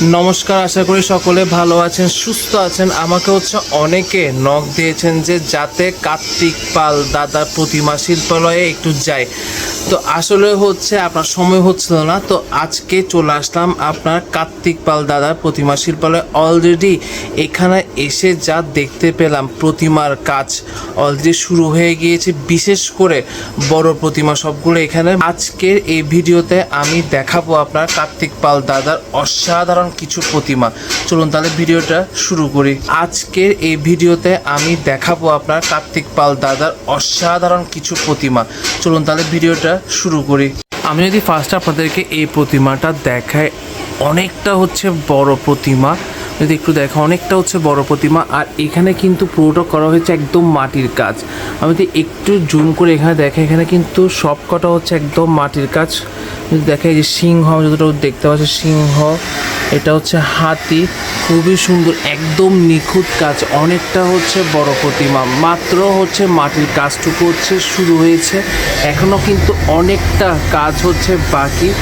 নমস্কার, আশা করি সকলে ভালো আছেন, সুস্থ আছেন। আমাকে হচ্ছে অনেকে নখ দিয়েছেন যে যাতে কার্তিক পাল দাদার প্রতিমা শিল্পালয়ে একটু যায়। তো আসলে হচ্ছে আপনার সময় হচ্ছিল না, তো আজকে চলে আসলাম আপনার কার্তিক পাল দাদার প্রতিমা শিল্পালয়ে। অলরেডি এখানে এসে যা দেখতে পেলাম, প্রতিমার কাজ অলরেডি শুরু হয়ে গিয়েছে। বিশেষ করে বড় প্রতিমা সবগুলো এখানে। আজকের এই ভিডিওতে আমি দেখাবো আপনার কার্তিক পাল দাদার অসাধারণ কিছু প্রতিমা। চলুন তাহলে ভিডিওটা শুরু করি। আজকের এই ভিডিওতে আমি দেখাবো আপনার কার্তিক পাল দাদার অসাধারণ কিছু প্রতিমা। চলুন তাহলে ভিডিওটা শুরু করি। আমি যদি ফার্স্ট আপনাদেরকে এই প্রতিমাটা দেখাই, অনেকটা হচ্ছে বড় প্রতিমা। যদি একটু দেখা অনেকটা হচ্ছে বড় প্রতিমা। আর এখানে কিন্তু পুরোটা করা হয়েছে একদম মাটির কাজ। আমি যদি একটু জুম করে এখানে দেখা এখানে কিন্তু সব কটা হচ্ছে একদম মাটির কাজ। যদি দেখা যে সিংহ যতটা দেখতে পাচ্ছি, সিংহ এটা হচ্ছে হাতি, খুবই সুন্দর, একদম নিখুঁত কাজ। অনেকটা হচ্ছে বড় প্রতিমা, মাত্র হচ্ছে মাটির কাজটুকু হচ্ছে শুরু হয়েছে। এখনও কিন্তু অনেকটা কাজ হচ্ছে বাকি।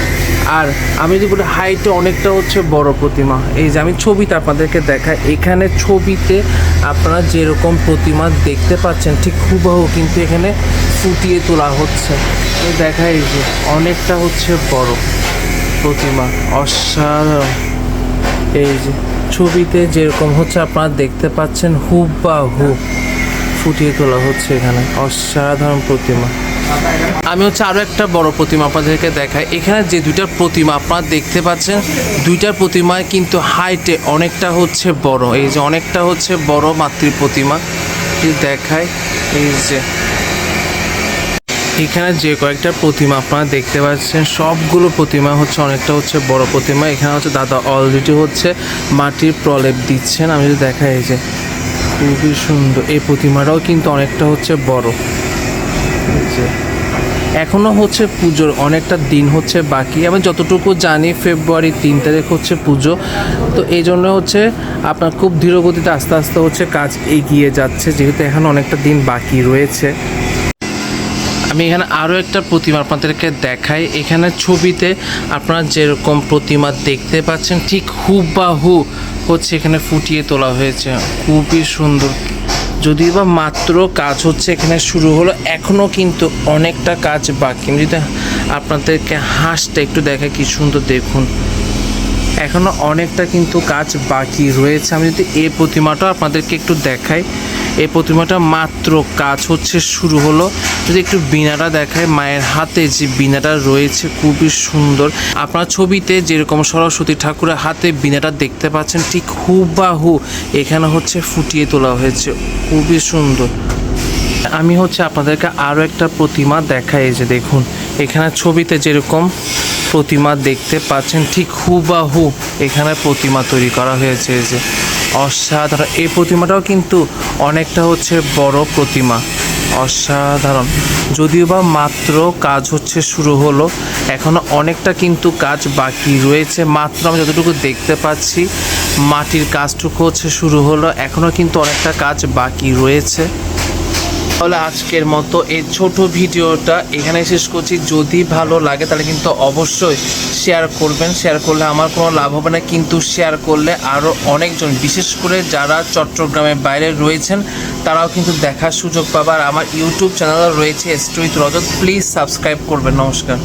আর আমি যদি বলি হাইটে অনেকটা হচ্ছে বড় প্রতিমা। এই যে আমি ছবিতে আপনাদেরকে দেখাই, এখানে ছবিতে আপনারা যেরকম প্রতিমা দেখতে পাচ্ছেন, ঠিক হুবহু কিন্তু এখানে ফুটিয়ে তোলা হচ্ছে। দেখা এই যে অনেকটা হচ্ছে বড় প্রতিমা, অসাধারণ। এই যে ছবিতে যেরকম হচ্ছে আপনারা দেখতে পাচ্ছেন হুব বা হু ফুটিয়ে তোলা হচ্ছে এখানে, অসাধারণ প্রতিমা। আমি হচ্ছে আরও একটা বড় প্রতিমা আপনাদেরকে দেখাই। এখানে যে দুইটা প্রতিমা আপনারা দেখতে পাচ্ছেন দুইটার প্রতিমায় কিন্তু হাইটে অনেকটা হচ্ছে বড়। এই যে অনেকটা হচ্ছে বড় মাতৃ প্রতিমা। দেখায় এই যে এখানে যে কয়েকটা প্রতিমা আপনারা দেখতে পাচ্ছেন, সবগুলো প্রতিমা হচ্ছে, অনেকটা হচ্ছে বড় প্রতিমা। এখানে হচ্ছে দাদা অলরেডি হচ্ছে মাটির প্রলেপ দিচ্ছেন। আমি যদি দেখাই, এই যে খুবই সুন্দর। এই প্রতিমাটাও কিন্তু অনেকটা হচ্ছে বড়। যে এখনও হচ্ছে পুজোর অনেকটা দিন হচ্ছে বাকি। আমি যতটুকু জানি, ফেব্রুয়ারি তিন তারিখ হচ্ছে পুজো। তো এই জন্য হচ্ছে আপনার খুব ধীরগতিতে আস্তে আস্তে হচ্ছে কাজ এগিয়ে যাচ্ছে, যেহেতু এখন অনেকটা দিন বাকি রয়েছে। আমি এখানে আরও একটা প্রতিমা আপনাদেরকে দেখাই। এখানে ছবিতে আপনারা যেরকম প্রতিমা দেখতে পাচ্ছেন, ঠিক হুবাহু হচ্ছে এখানে ফুটিয়ে তোলা হয়েছে। খুবই সুন্দর। যদিও বা মাত্র কাজ হচ্ছে এখানে শুরু হলো এখনও কিন্তু অনেকটা কাজ বাকি। আমি যদি আপনাদেরকে হাঁসটা একটু দেখা কি সুন্দর দেখুন। এখনও অনেকটা কিন্তু কাজ বাকি রয়েছে। আমি যদি এই প্রতিমাটা আপনাদেরকে একটু দেখাই। এই প্রতিমাটা মাত্র কাজ হচ্ছে, শুরু হলো। যদি একটু বিনাটা দেখায়, মায়ের হাতে যে বিনাটা রয়েছে খুবই সুন্দর। আপনার ছবিতে যেরকম সরস্বতী ঠাকুরের হাতে বিনাটা দেখতে পাচ্ছেন, ঠিক হুবাহু এখানে হচ্ছে ফুটিয়ে তোলা হয়েছে। খুবই সুন্দর। আমি হচ্ছে আপনাদেরকে আরও একটা প্রতিমা দেখাই যে দেখুন, এখানে ছবিতে যেরকম প্রতিমা দেখতে পাচ্ছেন, ঠিক হুবাহু এখানে প্রতিমা তৈরি করা হয়েছে যে। অসাধারণ। এই প্রতিমাটাও কিন্তু অনেকটা হচ্ছে বড় প্রতিমা। অসাধারণ। যদিও বা মাত্র কাজ হচ্ছে শুরু হলো এখনও অনেকটা কিন্তু কাজ বাকি রয়েছে। মাত্র আমি যতটুকু দেখতে পাচ্ছি, মাটির কাজটুকু হচ্ছে শুরু হলো এখনও কিন্তু অনেকটা কাজ বাকি রয়েছে। তাহলে আজকের মতো এই ছোট ভিডিওটা এখানে শেষ করছি। যদি ভালো লাগে তাহলে কিন্তু অবশ্যই শেয়ার করবেন। শেয়ার করলে আমার কোনো লাভ হবে না। কিন্তু শেয়ার করলে আরও অনেকজন, বিশেষ করে যারা চট্টগ্রামের বাইরে রয়েছেন, তারাও কিন্তু দেখার সুযোগ পাবে। আর আমার ইউটিউব চ্যানেল রয়েছে স্টুইথ রজত প্লিজ সাবস্ক্রাইব করবেন। নমস্কার।